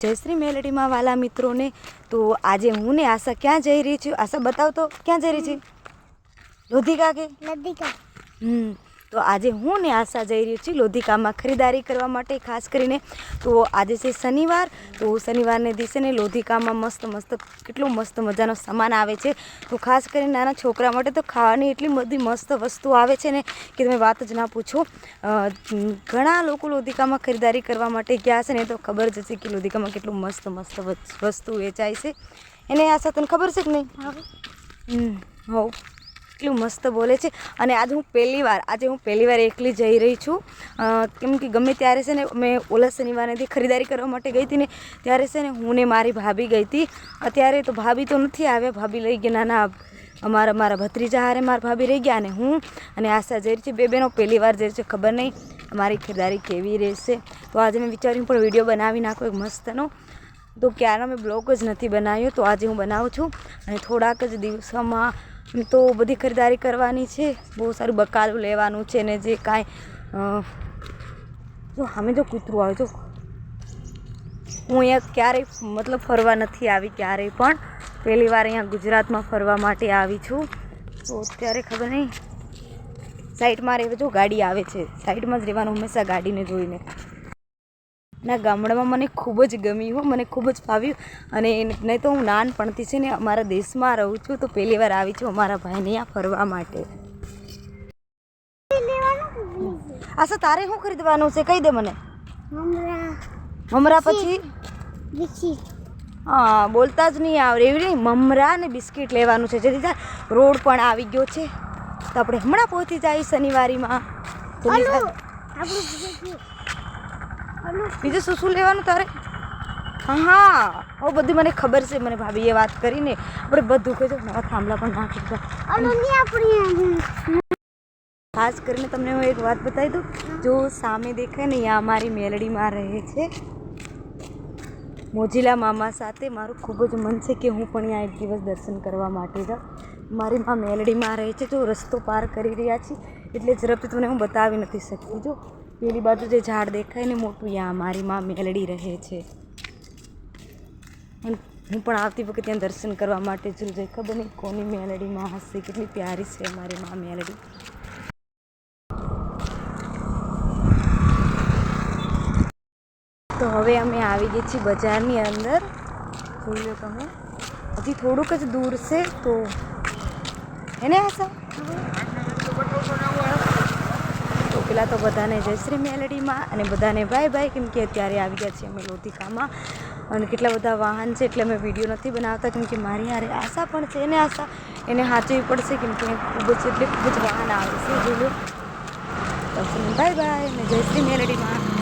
જયશ્રી મેલડીમાં વાલા મિત્રોને. તો આજે હું ને આશા ક્યાં જઈ રહી છું? આશા બતાવ તો ક્યાં જઈ રહી છે? લોધિકા કે. લધિકા હમ. તો આજે હું ને આશા જઈ રહી છું લોધિકામાં ખરીદારી કરવા માટે ખાસ કરીને તો આજે છે શનિવાર તો શનિવારને દિવસે ને લોધિકામાં મસ્ત મસ્ત કેટલો મસ્ત મજાનો સામાન આવે છે. તો ખાસ કરીને નાના છોકરા માટે તો ખાવાની એટલી બધી મસ્ત વસ્તુ આવે છે ને કે તમે વાત જ ના પૂછો. ઘણા લોકો લોધિકામાં ખરીદારી કરવા માટે ગયા છે ને તો ખબર જ છે કે લોધિકામાં કેટલું મસ્ત મસ્ત વસ્તુ વેચાય છે. એને આશા તને ખબર છે કે નહીં? હો એટલું મસ્ત બોલે છે. અને આજે હું પહેલી વાર, આજે હું પહેલી વાર એકલી જઈ રહી છું. કેમ કે ગમે ત્યારે છે ને મેં ઓલા શનિવારેથી ખરીદારી કરવા માટે ગઈ હતી ને, ત્યારે છે ને હું ને મારી ભાભી ગઈ હતી. અત્યારે તો ભાભી તો નથી આવ્યા, ભાભી લઈ ગયા નાના, અમારા, મારા ભત્રીજા હારે મારા ભાભી રહી ગયા અને હું અને આશા જઈ છે. બે બહેનો પહેલી વાર જઈ છે, ખબર નહીં અમારી ખરીદારી કેવી રહેશે. તો આજે મેં વિચાર્યું પણ વીડિયો બનાવી નાખો એક મસ્તનો. તો ક્યારનો મેં બ્લોગ જ નથી બનાવ્યો, તો આજે હું બનાવું છું. અને થોડાક જ દિવસોમાં તો બધી ખરીદારી કરવાની છે. બહુ સારું બકાલું લેવાનું છે ને જે કાંઈ જો સામે જો કૂતરું આવે, જો. હું અહીંયા ક્યારેય, મતલબ ફરવા નથી આવી ક્યારેય પણ પહેલી વાર અહીંયા ગુજરાતમાં ફરવા માટે આવી છું. તો અત્યારે ખબર નહીં. સાઈડમાં રહેવા જો ગાડી આવે છે. સાઈડમાં જ રહેવાનું, હંમેશા ગાડીને જોઈને. ના ગામડામાં મને ખૂબ જ ગમ્યું હો મને ખૂબ જ ફાવ્યું. અને નહીં તો હું નાનપણથી છે ને અમારા દેશમાં રહું છું તો પહેલી વાર આવી છું અમારા ભાઈને અહીંયા ફરવા માટે. આશા તારે શું ખરીદવાનું છે? કહી દે મને. મમરા પછી? હા બોલતા જ નહીં આવડે. એવી નહીં મમરા ને બિસ્કિટ લેવાનું છે. જેથી રોડ પણ આવી ગયો છે. તો આપણે હમણાં પહોંચી જાય શનિવારીમાં. બીજું શું શું લેવાનું તારે? હા હા હવે બધી મને ખબર છે મને ભાભીએ વાત કરીને. આપણે બધું કહેજો મારા થાંભલા પણ ના ખાસ કરીને તમને હું એક વાત બતાવી દઉં. જો સામે દેખાય ને આ અમારી મેલડીમાં રહે છે. મોજીલા મામા સાથે મારું ખૂબ જ મન છે કે હું પણ ત્યાં એક દિવસ દર્શન કરવા માટે જાઉં. મારી માં મેલડીમાં રહે છે જો રસ્તો પાર કરી રહ્યા છીએ એટલે ઝડપથી તમને હું બતાવી નથી શકતી જો. પેલી બાજુ જે ઝાડ દેખાય ને મોટું અહીંયા મારી માં મેલડી રહે છે. હું પણ આવતી વખતે ત્યાં દર્શન કરવા માટે જઈ ખબર નહીં કોની મેલડીમાં હશે, કેટલી પ્યારી છે મારી માં મેલડી. તો હવે અમે આવી ગઈ છીએ બજારની અંદર. જોઈ લો તમે. હજી થોડુંક જ દૂર છે, તો એને આશા? પેલા તો બધાને જય શ્રી મેલડીમાં અને બધાને બાય બાય કેમ કે અત્યારે આવી ગયા છીએ અમે લોધિકામાં. અને કેટલા બધા વાહન છે એટલે અમે વીડિયો નથી બનાવતા કેમ કે મારી હારે આશા પણ છે એને આશા. એને સાચવી પડશે કેમ કે ખૂબ જ એટલે ખૂબ જ વાહન આવે છે, જોઈ લો. બાય બાય અને જય શ્રી મેલડીમાં.